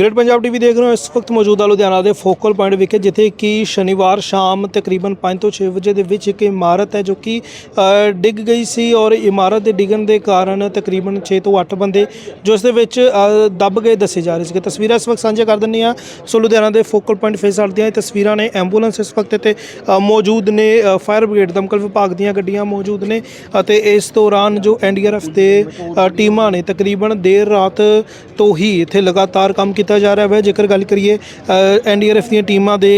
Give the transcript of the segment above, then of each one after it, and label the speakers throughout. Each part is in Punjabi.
Speaker 1: ਗ੍ਰੇਟ ਪੰਜਾਬ ਟੀਵੀ ਦੇਖ ਰਹੇ ਹੋ। ਇਸ ਵਕਤ ਮੌਜੂਦਾ ਲੁਧਿਆਣਾ ਦੇ ਫੋਕਲ ਪੁਆਇੰਟ ਵਿਖੇ, ਜਿੱਥੇ ਕਿ ਸ਼ਨੀਵਾਰ ਸ਼ਾਮ ਤਕਰੀਬਨ 5 ਤੋਂ 6 ਵਜੇ ਦੇ ਵਿੱਚ ਇੱਕ ਇਮਾਰਤ ਹੈ, ਜੋ ਕਿ ਡਿੱਗ ਗਈ ਸੀ ਔਰ ਇਮਾਰਤ ਦੇ ਡਿੱਗਣ ਦੇ ਕਾਰਨ ਤਕਰੀਬਨ 6 ਤੋਂ 8 ਬੰਦੇ, ਜੋ ਇਸ ਦੇ ਵਿੱਚ ਦੱਬ ਗਏ ਦੱਸੇ ਜਾ ਰਹੇ ਸੀਗੇ। ਤਸਵੀਰਾਂ ਇਸ ਵਕਤ ਸਾਂਝਾ ਕਰ ਦਿੰਦੇ ਆ ਸੋ ਲੁਧਿਆਣਾ ਦੇ ਫੋਕਲ ਪੁਆਇੰਟ ਫੇਸ ਦੀਆਂ ਇਹ ਤਸਵੀਰਾਂ ਨੇ। ਐਂਬੂਲੈਂਸ ਇਸ ਵਕਤ ਇੱਥੇ ਮੌਜੂਦ ਨੇ। ਫਾਇਰ ਬ੍ਰਿਗੇਡ, ਦਮਕਲ ਵਿਭਾਗ ਦੀਆਂ ਗੱਡੀਆਂ ਮੌਜੂਦ ਨੇ ਅਤੇ ਇਸ ਦੌਰਾਨ ਜੋ ਐਨਡੀਆਰਐਫ ਦੇ ਟੀਮਾਂ ਨੇ ਤਕਰੀਬਨ ਦੇਰ ਰਾਤ ਤੋਂ ਹੀ ਇੱਥੇ ਲਗਾਤਾਰ ਕੰਮ ਕੀਤਾ ਜਾ ਰਿਹਾ ਹੈ ਜੇਕਰ ਗੱਲ ਕਰੀਏ ਐਨਡੀਆਰਐਫ ਦੀਆਂ ਟੀਮਾਂ ਦੇ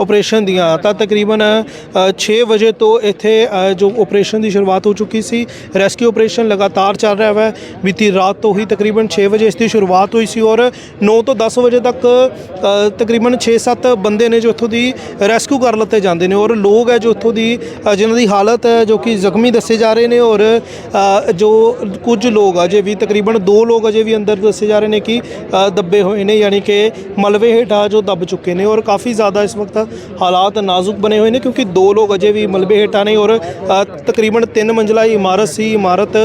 Speaker 1: ਆਪਰੇਸ਼ਨ ਦੀਆਂ ਤਾਂ ਤਕਰੀਬਨ 6 ਵਜੇ ਤੋਂ ਇੱਥੇ ਜੋ ਆਪਰੇਸ਼ਨ ਦੀ ਸ਼ੁਰੂਆਤ ਹੋ ਚੁੱਕੀ ਸੀ ਰੈਸਕਿਊ ਆਪਰੇਸ਼ਨ ਲਗਾਤਾਰ ਚੱਲ ਰਿਹਾ ਹੈ ਬੀਤੀ ਰਾਤ ਤੋਂ ਹੀ ਤਕਰੀਬਨ 6 ਵਜੇ ਇਸ ਦੀ ਸ਼ੁਰੂਆਤ ਹੋਈ ਸੀ ਔਰ 9 ਤੋਂ 10 ਵਜੇ ਤੱਕ ਤਕਰੀਬਨ 6-7 ਬੰਦੇ ਨੇ ਜੋ ਇੱਥੋਂ ਦੀ ਰੈਸਕਿਊ ਕਰ ਲਿੱਤੇ ਜਾਂਦੇ ਨੇ। ਔਰ ਲੋਕ ਹੈ ਜੋ ਇੱਥੋਂ ਦੀ ਅ, ਜਿਨ੍ਹਾਂ ਦੀ ਹਾਲਤ ਹੈ ਜੋ ਕਿ ਜ਼ਖਮੀ ਦੱਸੇ ਜਾ ਰਹੇ ਨੇ ਔਰ ਜੋ ਕੁਝ ਲੋਕ ਅਜੇ ਵੀ ਤਕਰੀਬਨ 2 ਲੋਕ ਅਜੇ ਵੀ ਅੰਦਰ ਦੱਸੇ ਜਾ ਰਹੇ ਨੇ ਕਿ ਦੱਬੇ ਹੋਏ ਨੇ, ਯਾਨੀ ਕਿ ਮਲਬੇ ਹੇਠਾਂ ਜੋ ਦੱਬ ਚੁੱਕੇ ਨੇ ਔਰ ਕਾਫੀ ਜ਼ਿਆਦਾ ਇਸ ਵਕਤ ਹਾਲਾਤ ਨਾਜ਼ੁਕ ਬਣੇ ਹੋਏ ਨੇ ਕਿਉਂਕਿ ਦੋ ਲੋਕ ਅਜੇ ਵੀ ਮਲਬੇ ਹੇਠਾਂ ਨੇ ਔਰ ਤਕਰੀਬਨ 3 ਮੰਜ਼ਲਾ ਇਮਾਰਤ ਸੀ। ਇਮਾਰਤ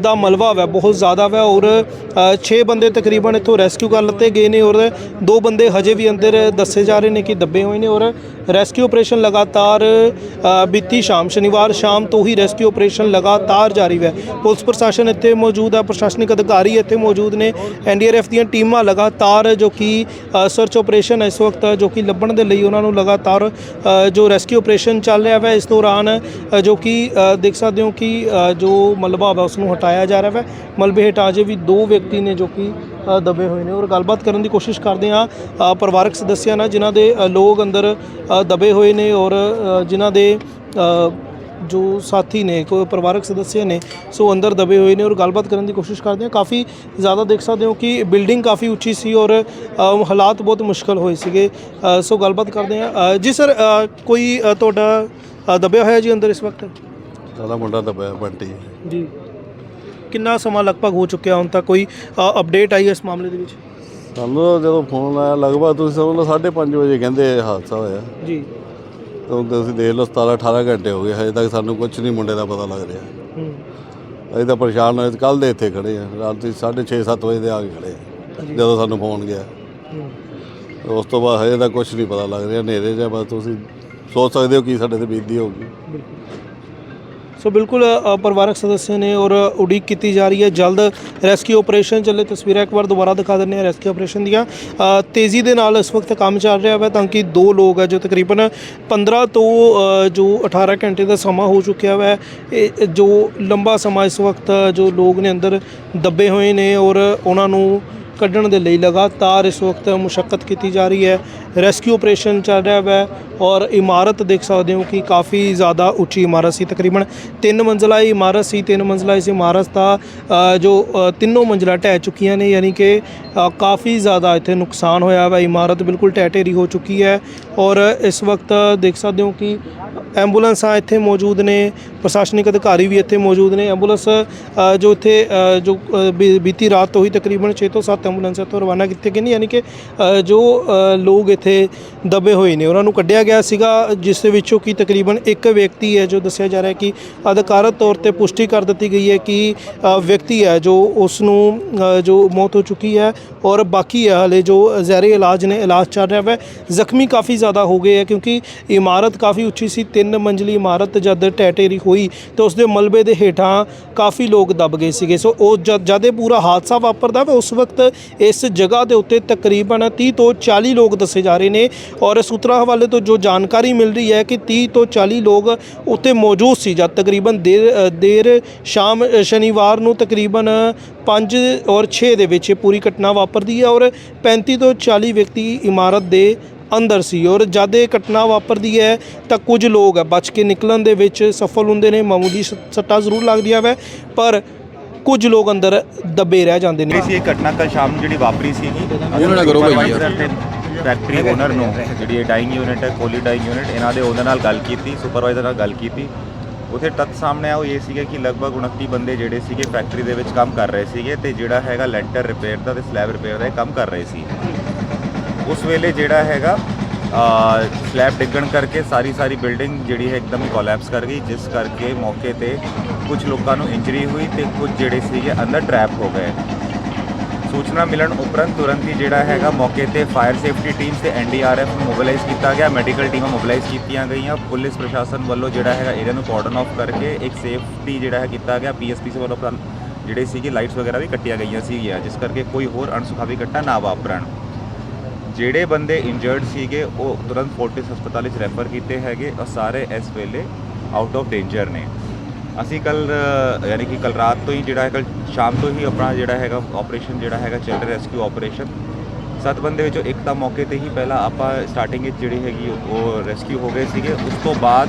Speaker 1: ਦਾ ਮਲਬਾ ਹੈ ਬਹੁਤ ਜ਼ਿਆਦਾ ਹੈ ਔਰ 6 ਬੰਦੇ ਤਕਰੀਬਨ ਇੱਥੋਂ ਰੈਸਕਿਊ ਕਰ ਲਿੱਤੇ ਗਏ ਨੇ ਔਰ ਦੋ ਬੰਦੇ ਹਜੇ ਵੀ ਅੰਦਰ ਦੱਸੇ ਜਾ ਰਹੇ ਨੇ ਕਿ ਦੱਬੇ ਹੋਏ ਨੇ ਔਰ ਰੈਸਕਿਊ ਆਪਰੇਸ਼ਨ ਲਗਾਤਾਰ ਬੀਤੀ ਸ਼ਾਮ, ਸ਼ਨੀਵਾਰ ਸ਼ਾਮ ਤੋਂ ਹੀ ਰੈਸਕਿਊ ਆਪਰੇਸ਼ਨ ਲਗਾਤਾਰ ਜਾਰੀ ਹੈ। ਪੁਲਿਸ ਪ੍ਰਸ਼ਾਸਨ ਇੱਥੇ ਮੌਜੂਦ ਹੈ, ਪ੍ਰਸ਼ਾਸਨਿਕ ਅਧਿਕਾਰੀ ਇੱਥੇ ਮੌਜੂਦ ਨੇ। ਐਨਡੀਆਰਐਫ ਦੀਆਂ ਟੀਮਾਂ ਲਗਾਤਾਰ ਜੋ ਕਿ ਸਰਚ ਆਪਰੇਸ਼ਨ ਇਸ ਵਕਤ, ਜੋ ਕਿ ਲੱਭਣ ਦੇ ਲਈ ਉਹਨਾਂ ਨੂੰ ਲਗਾਤਾਰ ਜੋ ਰੈਸਕਿਊ ਆਪਰੇਸ਼ਨ ਚੱਲ ਰਿਹਾ ਹੈ, ਇਸ ਦੌਰਾਨ ਜੋ ਕਿ ਦੇਖ ਸਕਦੇ ਹੋ ਕਿ ਜੋ ਮਲਬਾ ਹੈ ਉਸ ਨੂੰ ਹਟਾਇਆ ਜਾ ਰਿਹਾ ਹੈ। ਮਲਬੇ ਹੇਠਾਂ ਜੇ ਵੀ ਦੋ ਵਿਅਕਤੀ ਨੇ ਜੋ ਕਿ ਦਬੇ ਹੋਏ ਨੇ ਔਰ ਗੱਲਬਾਤ ਕਰਨ ਦੀ ਕੋਸ਼ਿਸ਼ ਕਰਦੇ ਅ, ਪਰਿਵਾਰਕ ਸਦੱਸਿਆਂ ਨਾਲ ਜਿਨ੍ਹਾਂ ਦੇ ਲੋਕ ਅੰਦਰ ਦਬੇ ਹੋਏ ਨੇ ਔਰ ਜਿਨ੍ਹਾਂ ਦੇ ਜੋ ਸਾਥੀ ਨੇ ਕੋਈ ਪਰਿਵਾਰਕ ਸਦੱਸਿਆ ਨੇ ਸੋ ਅੰਦਰ ਦਬੇ ਹੋਏ ਨੇ ਔਰ ਗੱਲਬਾਤ ਕਰਨ ਦੀ ਕੋਸ਼ਿਸ਼ ਕਰਦੇ ਹਾਂ। ਕਾਫੀ ਜ਼ਿਆਦਾ ਦੇਖ ਸਕਦੇ ਹੋ ਕਿ ਬਿਲਡਿੰਗ ਕਾਫੀ ਉੱਚੀ ਸੀ ਔਰ ਹਾਲਾਤ ਬਹੁਤ ਮੁਸ਼ਕਲ ਹੋਏ ਸੀਗੇ। ਸੋ ਗੱਲਬਾਤ ਕਰਦੇ ਅ, ਜੀ ਸਰ ਕੋਈ ਤੁਹਾਡਾ ਦਬਿਆ ਹੋਇਆ ਜੀ ਅੰਦਰ ਇਸ ਵਕਤ?
Speaker 2: ਸਾਡਾ ਮੁੰਡਾ ਦੱਬਿਆ ਬੰਟੀ।
Speaker 1: ਜੀ। ਕਿੰਨਾ ਸਮਾਂ ਲਗਭਗ ਹੋ ਚੁੱਕਿਆ? ਹੁਣ ਤੱਕ ਕੋਈ ਅਪਡੇਟ ਆਈ ਇਸ ਮਾਮਲੇ ਦੇ ਵਿੱਚ?
Speaker 2: ਸਾਨੂੰ ਤਾਂ ਜਦੋਂ ਫੋਨ ਆਇਆ ਲਗਭਗ ਤੁਸੀਂ ਸਮਝ ਲਓ 5:30 ਵਜੇ ਕਹਿੰਦੇ ਇਹ ਹਾਦਸਾ ਹੋਇਆ।
Speaker 1: ਜੀ।
Speaker 2: ਤਾਂ ਤੁਸੀਂ ਦੇਖ ਲਓ 17 18 ਘੰਟੇ ਹੋ ਗਏ ਹਜੇ ਤੱਕ ਸਾਨੂੰ ਕੁਝ ਨਹੀਂ ਮੁੰਡੇ ਦਾ ਪਤਾ ਲੱਗ ਰਿਹਾ।
Speaker 1: ਹੂੰ।
Speaker 2: ਅਸੀਂ ਤਾਂ ਪਰੇਸ਼ਾਨ ਹੋਏ ਕੱਲ ਦੇ ਇੱਥੇ ਖੜੇ ਆ ਰਾਤੀ 6:30 7 ਵਜੇ ਦੇ ਆ ਕੇ ਖੜੇ ਆ, ਜਦੋਂ ਸਾਨੂੰ ਫੋਨ ਗਿਆ। ਉਸ ਤੋਂ ਬਾਅਦ ਹਜੇ ਤਾਂ ਕੁਝ ਨਹੀਂ ਪਤਾ ਲੱਗ ਰਿਹਾ ਹਨੇਰੇ ਜਿਹਾ ਬਸ ਤੁਸੀਂ ਸੋਚ ਸਕਦੇ ਹੋ ਕੀ ਸਾਡੇ ਤੇ ਬੀਤੀ ਹੋਊਗੀ।
Speaker 1: ਬਿਲਕੁਲ। ਸੋ ਬਿਲਕੁਲ ਅ, ਪਰਿਵਾਰਕ ਸਦੱਸਿਆ ਨੇ ਔਰ ਉਡੀਕ ਕੀਤੀ ਜਾ ਰਹੀ ਹੈ। ਜਲਦ ਰੈਸਕਿਊ ਆਪਰੇਸ਼ਨ ਚੱਲੇ ਤਸਵੀਰਾਂ ਇੱਕ ਵਾਰ ਦੁਬਾਰਾ ਦਿਖਾ ਦਿੰਦੇ ਹਾਂ ਰੈਸਕਿਊ ਆਪਰੇਸ਼ਨ ਦੀਆਂ। ਅ, ਤੇਜ਼ੀ ਦੇ ਨਾਲ ਇਸ ਵਕਤ ਕੰਮ ਚੱਲ ਰਿਹਾ ਹੈ ਤਾਂ ਕਿ ਦੋ ਲੋਕ ਹੈ ਜੋ ਤਕਰੀਬਨ 15 ਤੋਂ ਅ, ਜੋ 18 ਘੰਟੇ ਦਾ ਸਮਾਂ ਹੋ ਚੁੱਕਿਆ ਹੈ ਇਹ ਜੋ ਲੰਬਾ ਸਮਾਂ ਇਸ ਵਕਤ ਜੋ ਲੋਕ ਨੇ ਅੰਦਰ ਦੱਬੇ ਹੋਏ ਨੇ ਔਰ ਉਹਨਾਂ ਨੂੰ ਕੱਢਣ ਦੇ ਲਈ ਲਗਾਤਾਰ ਇਸ ਵਕਤ ਮੁਸ਼ਕਲ ਕੀਤੀ ਜਾ ਰਹੀ ਹੈ। ਰੈਸਕਿਊ ਆਪਰੇਸ਼ਨ ਚੱਲ ਰਿਹਾ ਹੈ ਔਰ ਇਮਾਰਤ ਦੇਖ ਸਕਦੇ ਹੋ ਕਿ ਕਾਫੀ ਜ਼ਿਆਦਾ ਉੱਚੀ ਇਮਾਰਤ ਸੀ ਤਕਰੀਬਨ। ਤਿੰਨ ਮੰਜ਼ਲਾ ਇਹ ਇਮਾਰਤ ਸੀ, ਤਿੰਨ ਮੰਜ਼ਲਾ ਇਸ ਇਮਾਰਤ ਦਾ ਜੋ ਤਿੰਨੋਂ ਮੰਜ਼ਲਾ ਢਹਿ ਚੁੱਕੀਆਂ ਨੇ, ਯਾਨੀ ਕਿ ਕਾਫੀ ਜ਼ਿਆਦਾ ਇੱਥੇ ਨੁਕਸਾਨ ਹੋਇਆ ਹੈ ਇਮਾਰਤ ਬਿਲਕੁਲ ਢਹਿ ਢੇਰੀ ਹੋ ਚੁੱਕੀ ਹੈ ਔਰ ਇਸ ਵਕਤ ਦੇਖ ਸਕਦੇ ਹੋ ਕਿ ਐਂਬੂਲੈਂਸਾਂ ਇੱਥੇ ਮੌਜੂਦ ਨੇ, ਪ੍ਰਸ਼ਾਸਨਿਕ ਅਧਿਕਾਰੀ ਵੀ ਇੱਥੇ ਮੌਜੂਦ ਨੇ। ਐਂਬੂਲੈਂਸ ਜੋ ਇੱਥੇ ਜੋ ਬੀ- ਬੀਤੀ ਰਾਤ ਤੋਂ ਹੀ ਤਕਰੀਬਨ 6 ਤੋਂ 7 ਐਂਬੂਲੈਂਸਾਂ ਤੋਂ ਰਵਾਨਾ ਕੀਤੇ ਗਏ ਨੇ ਯਾਨੀ ਕਿ ਅ, ਜੋ ਅ, ਲੋਕ ਇੱਥੇ ਦਬੇ ਹੋਏ ਨੇ ਉਹਨਾਂ ਨੂੰ ਕੱਢਿਆ ਗਿਆ ਸੀਗਾ ਜਿਸ ਦੇ ਵਿੱਚੋਂ ਕਿ ਤਕਰੀਬਨ ਇੱਕ ਵਿਅਕਤੀ ਹੈ ਜੋ ਦੱਸਿਆ ਜਾ ਰਿਹਾ ਕਿ ਅਧਿਕਾਰਤ ਤੌਰ ਤੇ ਪੁਸ਼ਟੀ ਕਰ ਦਿੱਤੀ ਗਈ ਹੈ ਕਿ ਅ, ਵਿਅਕਤੀ ਹੈ ਜੋ ਉਸ ਨੂੰ ਅ, ਜੋ ਮੌਤ ਹੋ ਚੁੱਕੀ ਹੈ ਔਰ ਬਾਕੀ ਹੈ ਹਲੇ ਜੋ ਜ਼ਹਿਰੇ ਇਲਾਜ ਨੇ ਇਲਾਜ ਚੱਲ ਰਿਹਾ ਹੈ ਜ਼ਖਮੀ ਕਾਫੀ ਜ਼ਿਆਦਾ ਹੋ ਗਏ ਹੈ ਕਿਉਂਕਿ ਇਮਾਰਤ ਕਾਫੀ ਉੱਚੀ ਸੀ ਤਿੰਨ ਮੰਜ਼ਲੀ ਇਮਾਰਤ ਜਦ ਢਹਿ ਢੇਰੀ ਹੋਈ ਤੇ ਉਸ ਦੇ ਮਲਬੇ ਦੇ ਹੇਠਾਂ ਕਾਫੀ ਲੋਕ ਦਬ ਗਏ ਸੀਗੇ। ਸੋ ਉਹ ਜਦ ਜਦ ਇਹ ਪੂਰਾ ਹਾਦਸਾ ਵਾਪਰਦਾ ਵਾ ਉਸ ਵਕਤ ਇਸ ਜਗ੍ਹਾ ਦੇ ਉੱਤੇ ਤਕਰੀਬਨ 30 ਤੋਂ 40 ਲੋਕ ਦੱਸੇ ਜਾ ਰਹੇ ਨੇ ਔਰ ਸੂਤਰਾਂ ਹਵਾਲੇ ਤੋਂ ਜੋ ਜਾਣਕਾਰੀ ਮਿਲ ਰਹੀ ਹੈ ਕਿ 30 ਤੋਂ 40 ਲੋਕ ਉੱਥੇ ਮੌਜੂਦ ਸੀ। ਜਦ ਤਕਰੀਬਨ ਦੇਰ ਦੇਰ ਸ਼ਾਮ ਸ਼ਨੀਵਾਰ ਨੂੰ ਤਕਰੀਬਨ 5 ਔਰ 6 ਦੇ ਵਿੱਚ ਇਹ ਪੂਰੀ ਘਟਨਾ ਵਾਪਰਦੀ ਹੈ ਔਰ 35 ਤੋਂ 40 ਵਿਅਕਤੀ ਇਮਾਰਤ ਦੇ ਅੰਦਰ ਸੀ ਔਰ ਜਦ ਇਹ ਘਟਨਾ ਵਾਪਰਦੀ ਹੈ ਤਾਂ ਕੁਝ ਲੋਕ ਬਚ ਕੇ ਨਿਕਲਣ ਦੇ ਵਿੱਚ ਸਫਲ ਹੁੰਦੇ ਨੇ। ਮਾਮੂਲੀ ਸ- ਸੱਟਾਂ ਜ਼ਰੂਰ ਲੱਗਦੀਆਂ ਵੈ, ਪਰ ਕੁਝ ਲੋਕ ਅੰਦਰ ਦੱਬੇ ਰਹਿ ਜਾਂਦੇ ਨੇ।
Speaker 3: ਇਹ ਸੀ ਇਹ ਘਟਨਾ ਕੱਲ ਸ਼ਾਮ ਨੂੰ ਜਿਹੜੀ ਵਾਪਰੀ ਸੀਗੀ।
Speaker 4: ਉਹਨਾਂ ਨਾਲ ਕਰੋ ਭਾਈ ਯਾਰ।
Speaker 3: ਫੈਕਟਰੀ ਓਨਰ ਨੂੰ ਜਿਹੜੀ ਇਹ ਡਾਈਂਗ ਯੂਨਿਟ ਹੈ ਕੋਲੀ ਡਾਈਂਗ ਯੂਨਿਟ ਇਹਨਾਂ ਦੇ ਓਨਰ ਨਾਲ ਗੱਲ ਕੀਤੀ ਸੁਪਰਵਾਈਜ਼ਰ ਨਾਲ ਗੱਲ ਕੀਤੀ। ਉਥੇ ਤੱਥ ਸਾਹਮਣੇ ਆਇਆ ਉਹ ਇਹ ਸੀਗਾ ਕਿ ਲਗਭਗ 29 ਬੰਦੇ ਜਿਹੜੇ ਸੀਗੇ ਫੈਕਟਰੀ ਦੇ ਵਿੱਚ ਕੰਮ ਕਰ ਰਹੇ ਸੀਗੇ ਤੇ ਜਿਹੜਾ ਹੈਗਾ ਲੈਂਟਰ ਰਿਪੇਅਰ ਦਾ ਤੇ ਸਲੈਬ ਰਿਪੇਅਰ ਦਾ ਇਹ ਕੰਮ ਕਰ ਰਹੇ ਸੀ। ਉਸ ਵੇਲੇ ਜਿਹੜਾ ਹੈਗਾ ਸਲੈਬ ਡਿੱਗਣ ਕਰਕੇ ਸਾਰੀ ਸਾਰੀ ਬਿਲਡਿੰਗ ਜਿਹੜੀ ਹੈ ਇੱਕਦਮ ਹੀ ਕੋਲੈਪਸ ਕਰ ਗਈ, ਜਿਸ ਕਰਕੇ ਮੌਕੇ ਤੇ ਕੁਝ ਲੋਕਾਂ ਨੂੰ ਇੰਜਰੀ ਹੋਈ ਤੇ ਕੁਝ ਜਿਹੜੇ ਸੀਗੇ ਅੰਦਰ ਟਰੈਪ ਹੋ ਗਏ। ਸੂਚਨਾ ਮਿਲਣ ਉਪਰੰਤ ਤੁਰੰਤ ਹੀ ਜਿਹੜਾ ਹੈਗਾ ਮੌਕੇ ਤੇ ਫਾਇਰ ਸੇਫਟੀ ਟੀਮਸ ਤੇ ਐਨਡੀਆਰਐਫ ਨੂੰ ਮੋਬਿਲਾਈਜ਼ ਕੀਤਾ ਗਿਆ ਮੈਡੀਕਲ ਟੀਮਾਂ ਮੋਬਿਲਾਈਜ਼ ਕੀਤੀਆਂ ਗਈਆਂ, ਪੁਲਿਸ ਪ੍ਰਸ਼ਾਸਨ ਵੱਲੋਂ ਜਿਹੜਾ ਹੈਗਾ ਇਹਨਾਂ ਨੂੰ ਕਾਰਡਨ ਆਫ ਕਰਕੇ ਇੱਕ ਸੇਫਟੀ ਜਿਹੜਾ ਹੈ ਕੀਤਾ ਗਿਆ ਪੀਐਸਪੀ ਵੱਲੋਂ ਜਿਹੜੇ ਸੀਗੇ ਲਾਈਟਸ ਵਗੈਰਾ ਵੀ ਕੱਟੀਆਂ ਗਈਆਂ ਸੀਗੀਆਂ, ਜਿਸ ਕਰਕੇ ਕੋਈ ਹੋਰ ਅਣਸੁਖਾਵੀ ਘਟਨਾ ਨਾ ਵਾਪਰਨ। ਜਿਹੜੇ ਬੰਦੇ ਇੰਜਰਡ ਸੀਗੇ, ਉਹ ਤੁਰੰਤ ਫੋਰਟਿਸ ਹਸਪਤਾਲ ਵਿੱਚ ਰੈਫਰ ਕੀਤੇ ਹੈਗੇ। ਔਰ ਸਾਰੇ ਇਸ ਵੇਲੇ ਆਊਟ ਆਫ ਡੇਂਜਰ ਨੇ। ਅਸੀਂ ਕੱਲ ਯਾਨੀ ਕਿ ਕੱਲ ਰਾਤ ਤੋਂ ਹੀ ਜਿਹੜਾ ਹੈ ਕੱਲ ਸ਼ਾਮ ਤੋਂ ਹੀ ਆਪਣਾ ਜਿਹੜਾ ਹੈਗਾ ਆਪਰੇਸ਼ਨ ਜਿਹੜਾ ਹੈਗਾ, ਚੱਲ ਰਿਹਾ ਰੈਸਕਿਊ ਆਪਰੇਸ਼ਨ ਸੱਤ ਬੰਦੇ ਵਿੱਚੋਂ ਇੱਕ ਤਾਂ ਮੌਕੇ ਤੇ ਹੀ ਪਹਿਲਾਂ ਆਪਾਂ ਸਟਾਰਟਿੰਗ ਵਿੱਚ ਜਿਹੜੀ ਹੈਗੀ, ਉਹ ਰੈਸਕਿਊ ਹੋ ਗਏ ਸੀਗੇ। ਉਸ ਤੋਂ ਬਾਅਦ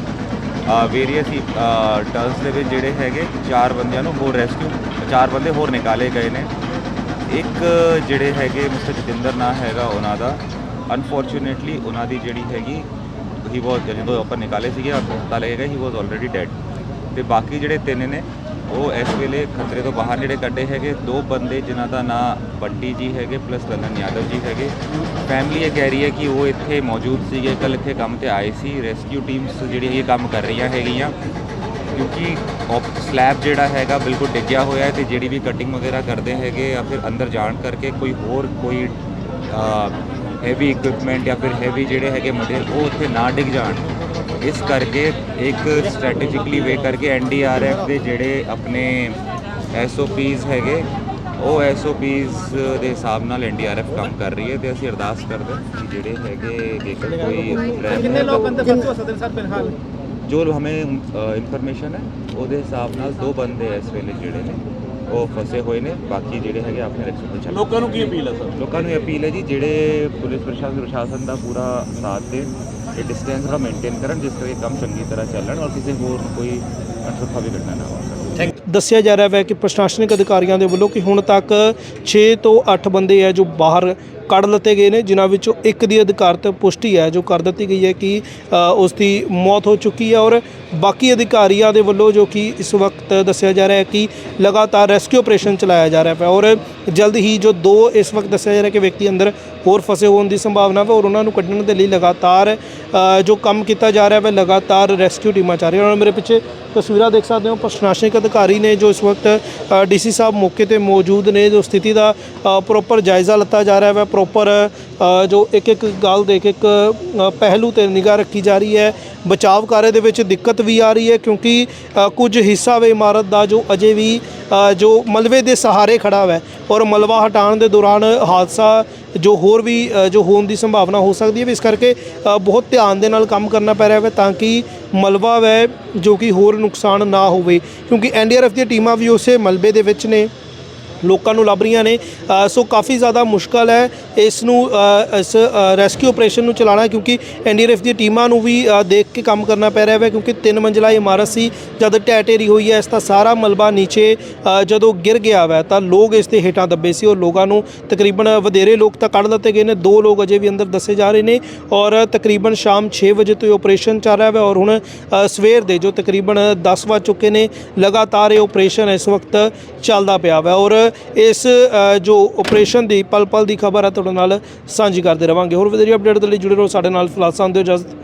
Speaker 3: ਵੇਰੀਅਸ ਹੀ ਟਰਨਸ ਦੇ ਵਿੱਚ ਜਿਹੜੇ ਹੈਗੇ, ਚਾਰ ਬੰਦਿਆਂ ਨੂੰ ਹੋਰ ਰੈਸਕਿਊ ਚਾਰ ਬੰਦੇ ਹੋਰ ਨਿਕਾਲੇ ਗਏ ਨੇ। ਇੱਕ ਜਿਹੜੇ ਹੈਗੇ ਮਿਸਟਰ ਜਤਿੰਦਰ ਨਾਂ ਹੈਗਾ ਉਹਨਾਂ ਦਾ ਅਨਫੋਰਚੂਨੇਟਲੀ ਉਹਨਾਂ ਦੀ ਜਿਹੜੀ ਹੈਗੀ ਹੀ ਵਾਸ ਜਦੋਂ ਆਪਾਂ ਨਿਕਾਲੇ ਸੀਗੇ ਪਤਾ ਲੱਗੇਗਾ ਹੀ ਵਾਸ ਆਲਰੇਡੀ ਡੈਡ ਤੇ ਬਾਕੀ ਜਿਹੜੇ ਤਿੰਨ ਨੇ, ਉਹ ਇਸ ਵੇਲੇ ਖਤਰੇ ਤੋਂ ਬਾਹਰ ਜਿਹੜੇ ਕੱਢੇ ਹੈਗੇ, ਦੋ ਬੰਦੇ ਜਿਨ੍ਹਾਂ ਦਾ ਨਾਂ ਬੰਟੀ ਜੀ ਹੈਗੇ ਪਲੱਸ ਲਲਨ ਯਾਦਵ ਜੀ ਹੈਗੇ। ਫੈਮਿਲੀ ਇਹ ਕਹਿ ਰਹੀ ਹੈ ਕਿ ਉਹ ਇੱਥੇ ਮੌਜੂਦ ਸੀਗੇ ਕੱਲ ਇੱਥੇ ਕੰਮ ਤੇ ਆਏ ਸੀ ਰੈਸਕਿਊ ਟੀਮਸ ਜਿਹੜੀ ਇਹ ਕੰਮ ਕਰ ਰਹੀਆਂ ਹੈਗੀਆਂ। ਕਿਉਂਕਿ ਸਲੈਬ ਜਿਹੜਾ ਹੈਗਾ ਬਿਲਕੁਲ ਡਿੱਗਿਆ ਹੋਇਆ ਹੈ ਤੇ ਜਿਹੜੀ ਵੀ ਕਟਿੰਗ ਵਗੈਰਾ ਕਰਦੇ ਹੈਗੇ ਜਾਂ ਫਿਰ ਅੰਦਰ ਜਾਣ ਕਰਕੇ ਕੋਈ ਹੋਰ ਕੋਈ ਹੈਵੀ ਇਕਵਿਪਮੈਂਟ ਜਾਂ ਫਿਰ ਹੈਵੀ ਜਿਹੜੇ ਹੈਗੇ ਮਟੀਰੀਅਲ ਉਹ ਉੱਥੇ ਨਾ ਡਿੱਗ ਜਾਣ। ਇਸ ਕਰਕੇ ਇੱਕ ਸਟ੍ਰੈਟੇਜਿਕਲੀ ਵੇ ਕਰਕੇ ਐਨਡੀਆਰਐਫ ਦੇ ਜਿਹੜੇ ਆਪਣੇ ਐਸਓਪੀਸ ਹੈਗੇ ਉਹ ਐਸਓਪੀਸ ਦੇ ਹਿਸਾਬ ਨਾਲ ਐਨਡੀਆਰਐਫ ਕੰਮ ਕਰ ਰਹੀ ਹੈ ਤੇ ਅਸੀਂ ਅਰਦਾਸ ਕਰਦੇ ਹਾਂ ਜਿਹੜੇ ਹੈਗੇ ਜੇਕਰ ਕੋਈ ਕਿੰਨੇ ਲੋਕ ਅੰਦਰ ਫਸੇ ਹੋ ਸਕਦੇ ਸਰ ਫਿਲਹਾਲ ਜੋ ਹਮੇ ਇਨਫੋਰਮੇਸ਼ਨ ਹੈ ਉਹਦੇ ਹਿਸਾਬ ਨਾਲ ਦੋ ਬੰਦੇ ਇਸ ਵੇਲੇ ਜਿਹੜੇ ਨੇ ਉਹ ਫਸੇ ਹੋਏ ਨੇ ਬਾਕੀ ਜਿਹੜੇ ਹੈਗੇ ਆਪਣੇ ਰੈਸਕਿਊ ਤੇ ਚੱਲ
Speaker 4: ਲੋਕਾਂ ਨੂੰ ਕੀ ਅਪੀਲ ਹੈ ਸਰ?
Speaker 3: ਲੋਕਾਂ ਨੂੰ ਇਹ ਅਪੀਲ ਹੈ ਜੀ ਜਿਹੜੇ ਪੁਲਿਸ ਪ੍ਰਸ਼ਾਸਨ ਪ੍ਰਸ਼ਾਸਨ ਦਾ ਪੂਰਾ ਸਾਥ ਦੇਣ ਇਹ ਡਿਸਟੈਂਸ ਥੋੜਾ ਮੇਨਟੇਨ ਕਰਨ ਜਿਸ ਕਰਕੇ ਕੰਮ ਚੰਗੀ ਤਰ੍ਹਾਂ ਚੱਲਣ ਔਰ ਕਿਸੇ ਹੋਰ ਨੂੰ ਕੋਈ ਅਨਸੁਖਾਵੀ ਘਟਨਾ ਨਾ ਵਾਪਰੇ
Speaker 1: ਦੱਸਿਆ ਜਾ ਰਿਹਾ ਹੈ ਕਿ ਪ੍ਰਸ਼ਾਸਨਿਕ ਅਧਿਕਾਰੀਆਂ ਦੇ ਵੱਲੋਂ ਕਿ ਹੁਣ ਤੱਕ 6 ਤੋਂ 8 ਬੰਦੇ ਹੈ ਜੋ ਬਾਹਰ ਕੱਢ ਲਤੇ ਗਏ ਨੇ, ਜਿਨ੍ਹਾਂ ਵਿੱਚੋਂ ਇੱਕ ਦੀ ਅਧਿਕਾਰਤ ਪੁਸ਼ਟੀ ਹੈ, ਜੋ ਕਰ ਦਿੱਤੀ ਗਈ ਹੈ ਕਿ ਉਸ ਦੀ ਮੌਤ ਹੋ ਚੁੱਕੀ ਹੈ ਔਰ ਬਾਕੀ ਅਧਿਕਾਰੀਆਂ ਦੇ ਵੱਲੋਂ ਜੋ ਕਿ ਇਸ ਵਕਤ ਦੱਸਿਆ ਜਾ ਰਿਹਾ ਹੈ ਕਿ ਲਗਾਤਾਰ ਰੈਸਕਿਊ ਆਪਰੇਸ਼ਨ ਚਲਾਇਆ ਜਾ ਰਿਹਾ ਹੈ ਔਰ ਜਲਦ ਹੀ ਜੋ ਦੋ ਇਸ ਵਕਤ ਦੱਸਿਆ ਜਾ ਰਿਹਾ ਕਿ ਵਿਅਕਤੀ ਅੰਦਰ ਹੋਰ ਫਸੇ ਹੋਣ ਦੀ ਸੰਭਾਵਨਾ ਹੈ ਔਰ ਉਹਨਾਂ ਨੂੰ ਕੱਢਣ ਦੇ ਲਈ ਲਗਾਤਾਰ ਜੋ ਕੰਮ ਕੀਤਾ ਜਾ ਰਿਹਾ ਹੈ ਲਗਾਤਾਰ ਰੈਸਕਿਊ ਟੀਮਾਂ ਚੱਲ ਰਹੀਆਂ। ਔਰ ਮੇਰੇ ਪਿੱਛੇ ਤਸਵੀਰਾਂ ਦੇਖ ਸਕਦੇ ਹੋ, ਪ੍ਰਸ਼ਾਸਨਿਕ ਅਧਿਕਾਰੀ ਨੇ ਜੋ ਇਸ ਵਕਤ ਡੀਸੀ ਸਾਹਿਬ ਮੌਕੇ ਤੇ ਮੌਜੂਦ ਨੇ, ਜੋ ਸਥਿਤੀ ਦਾ ਪ੍ਰੋਪਰ ਜਾਇਜ਼ਾ ਲਿੱਤਾ ਜਾ ਰਿਹਾ ਹੈ ਪ੍ਰੋਪਰ ਜੋ ਇੱਕ ਇੱਕ ਗੱਲ ਦੇ ਇੱਕ ਇੱਕ ਪਹਿਲੂ ਤੇ ਨਿਗਾਹ ਰੱਖੀ ਜਾ ਰਹੀ ਹੈ। ਬਚਾਵ ਕਾਰੇ ਦੇ ਵਿੱਚ ਦਿੱਕਤ ਵੀ ਆ ਰਹੀ ਹੈ ਕਿਉਂਕਿ ਕੁਝ ਹਿੱਸਾ ਵੇ ਇਮਾਰਤ ਦਾ ਜੋ ਅਜੇ ਵੀ ਜੋ ਮਲਵੇ ਦੇ ਸਹਾਰੇ ਖੜਾ ਹੈ ਔਰ ਮਲਵਾ ਹਟਾਉਣ ਦੇ ਦੌਰਾਨ ਹਾਦਸਾ ਜੋ ਹੋਰ ਵੀ ਜੋ ਹੋਣ ਦੀ ਸੰਭਾਵਨਾ ਹੋ ਸਕਦੀ ਹੈ ਵੀ ਇਸ ਕਰਕੇ ਬਹੁਤ ਧਿਆਨ ਦੇ ਨਾਲ ਕੰਮ ਕਰਨਾ ਪੈ ਰਿਹਾ ਹੈ ਤਾਂ ਕਿ ਮਲਬਾ ਵੈ ਜੋ ਕਿ ਹੋਰ ਨੁਕਸਾਨ ਨਾ ਹੋਵੇ। ਕਿਉਂਕਿ ਐਨਡੀਆਰਐਫ ਦੀਆਂ ਟੀਮਾਂ ਵੀ ਉਸੇ ਮਲਬੇ ਦੇ ਵਿੱਚ ਨੇ। ਲੋਕਾਂ ਨੂੰ ਲੱਭ ਰਹੀਆਂ ਨੇ। ਅ, ਸੋ ਕਾਫੀ ਜ਼ਿਆਦਾ ਮੁਸ਼ਕਲ ਹੈ ਇਸ ਨੂੰ ਅ, ਇਸ ਰੈਸਕਿਊ ਆਪਰੇਸ਼ਨ ਨੂੰ ਚਲਾਉਣਾ ਕਿਉਂਕਿ ਐਨਡੀਆਰਐਫ ਦੀ ਟੀਮਾਂ ਨੂੰ ਵੀ ਅ, ਦੇਖ ਕੇ ਕੰਮ ਕਰਨਾ ਪੈ ਰਿਹਾ ਹੈ ਕਿਉਂਕਿ ਤਿੰਨ ਮੰਜ਼ਲਾ ਇਮਾਰਤ ਸੀ ਜਦ ਢਹਿ ਢੇਰੀ ਹੋਈ ਹੈ ਇਸ ਦਾ ਸਾਰਾ ਮਲਬਾ ਨੀਚੇ ਅ, ਜਦੋਂ ਗਿਰ ਗਿਆ ਵੈ ਤਾਂ ਲੋਕ ਇਸ ਦੇ ਹੇਠਾਂ ਦੱਬੇ ਸੀ ਔਰ ਲੋਕਾਂ ਨੂੰ ਤਕਰੀਬਨ ਵਧੇਰੇ ਲੋਕ ਤਾਂ ਕੱਢ ਦਿੱਤੇ ਗਏ ਨੇ ਦੋ ਲੋਕ ਅਜੇ ਵੀ ਅੰਦਰ ਦੱਸੇ ਜਾ ਰਹੇ ਨੇ ਔਰ ਤਕਰੀਬਨ ਸ਼ਾਮ 6 ਵਜੇ ਤੋਂ ਇਹ ਆਪਰੇਸ਼ਨ ਚੱਲ ਰਿਹਾ ਹੈ ਔਰ ਹੁਣ ਅ, ਸਵੇਰ ਦੇ ਜੋ ਤਕਰੀਬਨ 10 ਵੱਜ ਚੁੱਕੇ ਨੇ ਲਗਾਤਾਰ ਇਹ ਆਪਰੇਸ਼ਨ ਇਸ ਵਕਤ ਚੱਲਦਾ ਪਿਆ ਵਾ ਔਰ ਇਸ ਜੋ ਆਪਰੇਸ਼ਨ ਦੀ ਪਲ ਪਲ ਦੀ ਖਬਰ ਹੈ ਤੁਹਾਡੇ ਨਾਲ ਸਾਂਝੀ ਕਰਦੇ ਰਵਾਂਗੇ। ਹੋਰ ਵਧੇਰੀ ਅਪਡੇਟ ਦੇ ਲਈ ਜੁੜੇ ਰਹੋ ਸਾਡੇ ਨਾਲ ਫਿਲਹਾਲ ਸਾਨੂੰ ਦਿਓ ਇਜਾਜ਼ਤ।